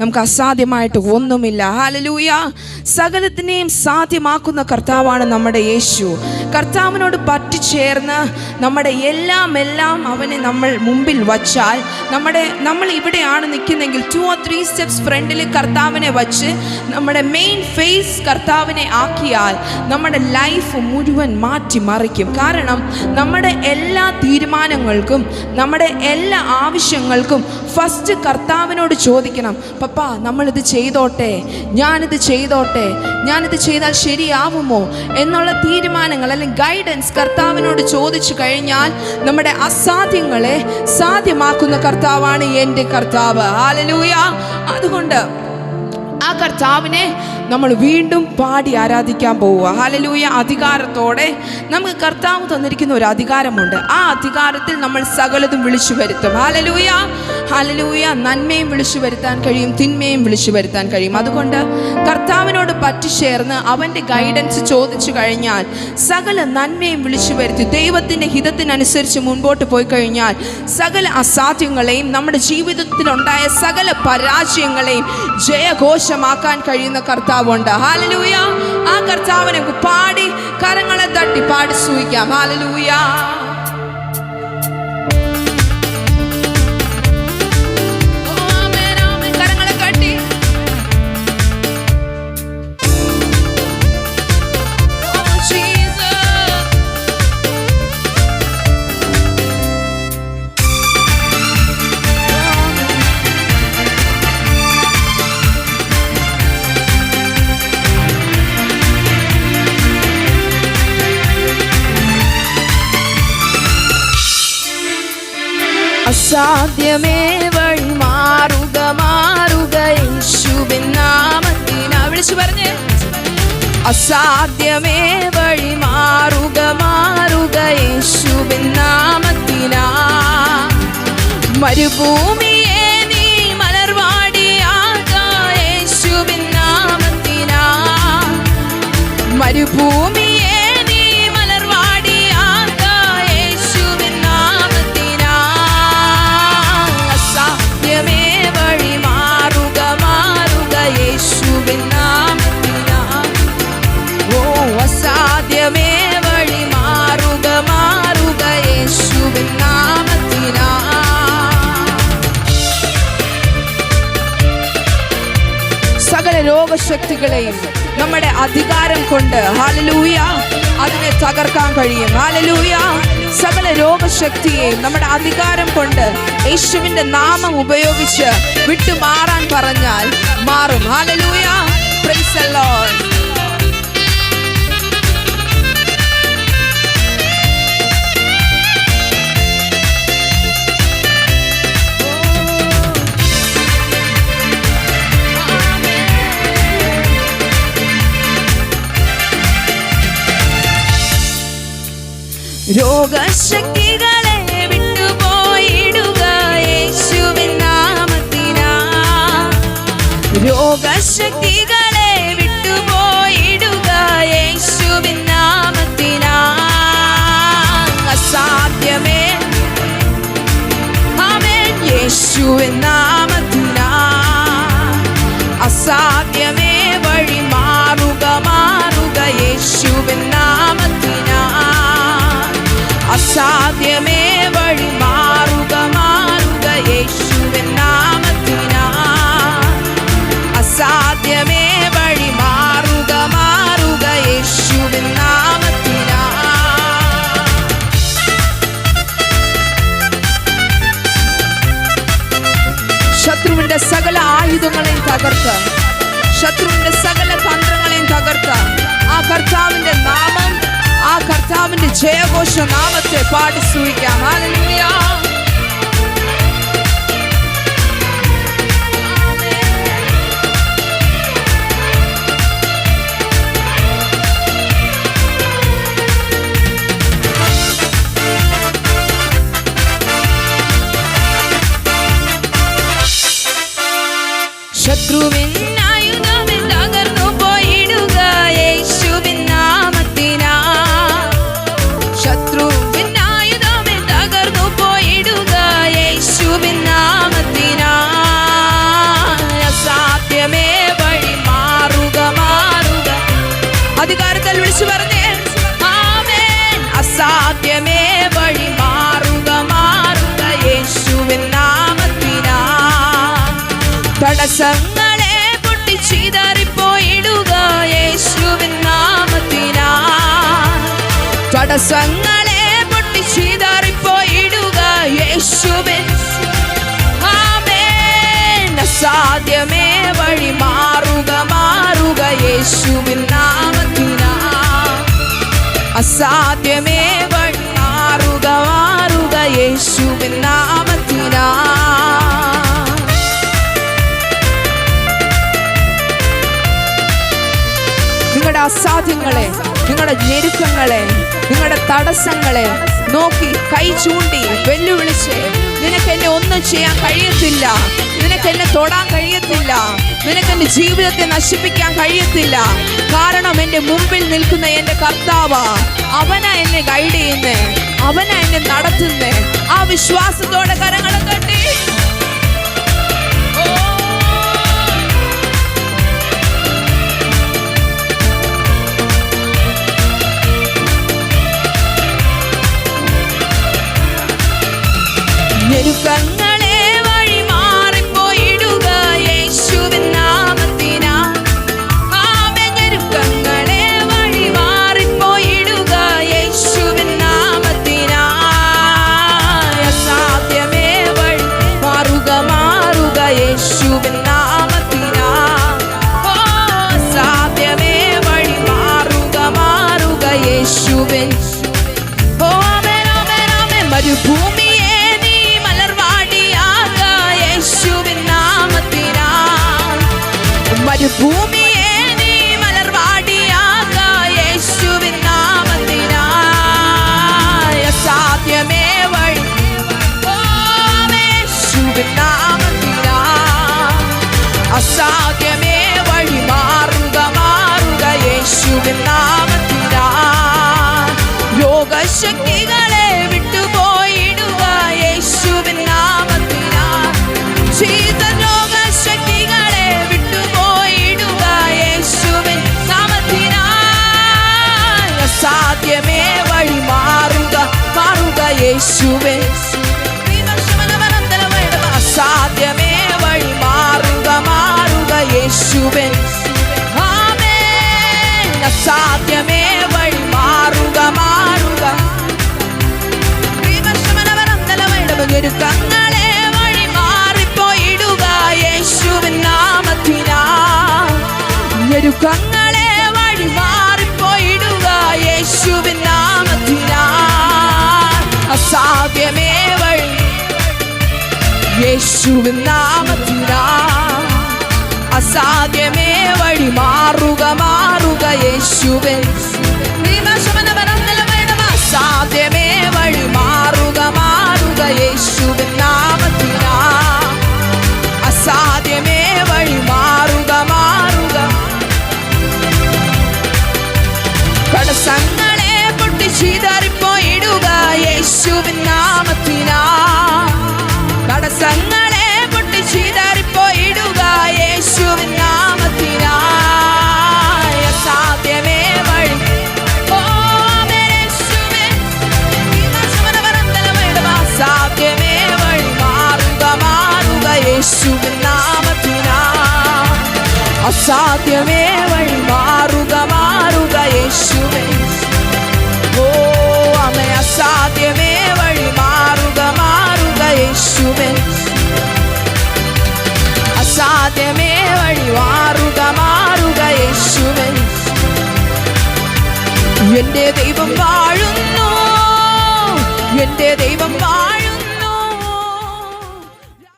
നമുക്ക് അസാധ്യമായിട്ട് ഒന്നുമില്ല. ഹാലലൂയ സകലത്തിനെയും സാധ്യമാക്കുന്ന കർത്താവാണ് നമ്മുടെ യേശു. കർത്താവിനോട് പറ്റിച്ചേർന്ന് നമ്മുടെ എല്ലാം എല്ലാം അവനെ നമ്മൾ മുമ്പിൽ വച്ചാൽ നമ്മുടെ നമ്മൾ ഇവിടെയാണ് നിൽക്കുന്നെങ്കിൽ ടു ഓർ ത്രീ സ്റ്റെപ്സ് ഫ്രണ്ടിൽ കർത്താവിനെ വച്ച് നമ്മുടെ മെയിൻ ഫേസ് കർത്താവിനെ ആക്കിയാൽ നമ്മുടെ ലൈഫ് മുഴുവൻ മാറ്റി മറിക്കും കാരണം നമ്മുടെ എല്ലാ തീരുമാനങ്ങൾക്കും നമ്മുടെ എല്ലാ ആവശ്യങ്ങൾക്കും ഫസ്റ്റ് കർത്താവിനോട് ചോദിക്കണം. പപ്പ നമ്മളിത് ചെയ്തോട്ടെ. ഞാനിത് ചെയ്തോട്ടെ. ഞാനിത് ചെയ്താൽ ശരിയാവുമോ എന്നുള്ള തീരുമാനങ്ങൾ അല്ലെങ്കിൽ ഗൈഡൻസ് കർത്താവിനോട് ചോദിച്ചു കഴിഞ്ഞാൽ നമ്മുടെ അസാധ്യങ്ങളെ സാധ്യമാക്കുന്ന കർത്താവാണ് എന്റെ കർത്താവ്. ആലലൂയ അതുകൊണ്ട് ആ കർത്താവിനെ നമ്മൾ വീണ്ടും പാടി ആരാധിക്കാൻ പോവുക. ഹാലലൂയ അധികാരത്തോടെ നമുക്ക് കർത്താവ് തന്നിരിക്കുന്ന ഒരു അധികാരമുണ്ട്. ആ അധികാരത്തിൽ നമ്മൾ സകലതും വിളിച്ചു വരുത്തും. ഹാലലൂയ ഹാലലൂയ നന്മയും വിളിച്ചു വരുത്താൻ കഴിയും തിന്മയും വിളിച്ചു വരുത്താൻ കഴിയും. അതുകൊണ്ട് കർത്താവിനോട് പറ്റിച്ചേർന്ന് അവന്റെ ഗൈഡൻസ് ചോദിച്ചു കഴിഞ്ഞാൽ സകല നന്മയും വിളിച്ചു വരുത്തി ദൈവത്തിന്റെ ഹിതത്തിനനുസരിച്ച് മുൻപോട്ട് പോയി കഴിഞ്ഞാൽ സകല അസാധ്യങ്ങളെയും നമ്മുടെ ജീവിതത്തിലുണ്ടായ സകല പരാജയങ്ങളെയും ജയഘോഷമാക്കാൻ കഴിയുന്ന കർത്താവുണ്ട്. ഹാലലൂയ ആ കർത്താവിനെ പാടി കരങ്ങളെ തട്ടി പാടി സൂയിക്കാം. ഹാലലൂയ അസാധ്യമേ വഴി മാറുക മാറുക യേശുവിൻ നാമത്തിനാ വിളിച്ചു പറഞ്ഞേ. അസാധ്യമേ വഴി മാറുക മാറുക യേശുവിൻ നാമത്തിനാ മരുഭൂമിയെ നീ മലർവാടിയാക യേശുവിൻ നാമത്തിനാ മരുഭൂമിയെ സകല രോഗശക്തികളെയും നമ്മുടെ അധികാരം കൊണ്ട് ഹാലലൂയ അതിനെ തകർക്കാൻ കഴിയും. ഹാലലൂയ സകല രോഗശക്തിയെയും നമ്മുടെ അധികാരം കൊണ്ട് യേശുവിന്റെ നാമം ഉപയോഗിച്ച് വിട്ടുമാറാൻ പറഞ്ഞാൽ മാറും. ഹാലലൂയ Praise the രോഗശക്തികളെ വിട്ടുപോയിടുക യേശുവിൻ നാമത്തിനാ. രോഗശക്തികളെ ആയുധങ്ങളെയും തകർത്ത്. ശത്രുവിന്റെ സകല തന്ത്രങ്ങളെയും തകർത്ത്. ആ കർത്താവിന്റെ നാമം ആ കർത്താവിന്റെ ജയഘോഷ നാമത്തെ പാടി സൂഹിക്കാം. ശത്രുവിൻ ആയുധമിൽ തകർന്നു പോയിടുക യേശുവിൻ നാമത്തിനാ. ശത്രുവിൻ ആയുധമിൽ തകർന്നു പോയിടുക യേശുവിൻ നാമത്തിനാ. അസാധ്യമേ വഴി മാറുക മാറുക. അധികാരത്തിൽ വിളിച്ചു പറഞ്ഞേ. ആമേൻ. അസാധ്യമേ വഴി മാറുക മാറുക യേശുവിൻ തടസ്സങ്ങളെ പൊട്ടിച്ചിതറിപ്പോയിടുക യേശുവിൻ നാമത്തിനാ. തടസ്സങ്ങളെ പൊട്ടിച്ചിതറിപ്പോയിടുക യേശുവിൻ സാധ്യമേ വഴി മാറുക മാറുക യേശുവിൻ നാമത്തിനാ. അസാധ്യമേ വഴി മാറുക മാറുക യേശുവിൻ നാമത്തിനാ. അസാധ്യങ്ങളെ നിങ്ങളുടെ ഞെരുക്കങ്ങളെ നിങ്ങളുടെ തടസ്സങ്ങളെ നോക്കി കൈ ചൂണ്ടി വെല്ലുവിളിച്ച് നിനക്ക് എന്നെ ഒന്നും ചെയ്യാൻ കഴിയത്തില്ല. നിനക്ക് എന്നെ തൊടാൻ കഴിയത്തില്ല. നിനക്ക് എന്റെ ജീവിതത്തെ നശിപ്പിക്കാൻ കഴിയത്തില്ല. കാരണം എന്റെ മുമ്പിൽ നിൽക്കുന്ന എന്റെ കർത്താവ് അവനാ എന്നെ ഗൈഡ് ചെയ്യുന്നേ അവനാ എന്നെ നടത്തുന്നേ. ആ വിശ്വാസത്തോടെ കരങ്ങളെ തട്ടി. യേശുവിൻ ഓമേൻ, ഓമേൻ, ഓമേൻ. മരുഭൂമിയെ നീ മലർവാടിയാക യേശുവിൻ നാമത്തിനാ മരുഭൂമിയെ ഞെരുക്കങ്ങളെ വഴി മാറിപ്പോയിടുക യേശുവിൻ അസാധ്യമേ വഴി. യേശുവിൻ നാമത്തിനാ. അസാധ്യമേ വഴി. മാറുക മാറുക യേശുവിൻ. അസാധ്യമേ വഴി. മാറുക മാറുക യേശുവിൻ തടസ്സങ്ങളെ പൊട്ടിച്ചിതറിപ്പോയിടുക യേശുവിൻ നാമത്തിനാ. തടസ്സങ്ങളെ പൊട്ടിച്ചിതറിപ്പോയിടുക യേശുവിൻ നാമത്തിനാ. സാധ്യമേ മാറുക യേശുവിൻ day, baby.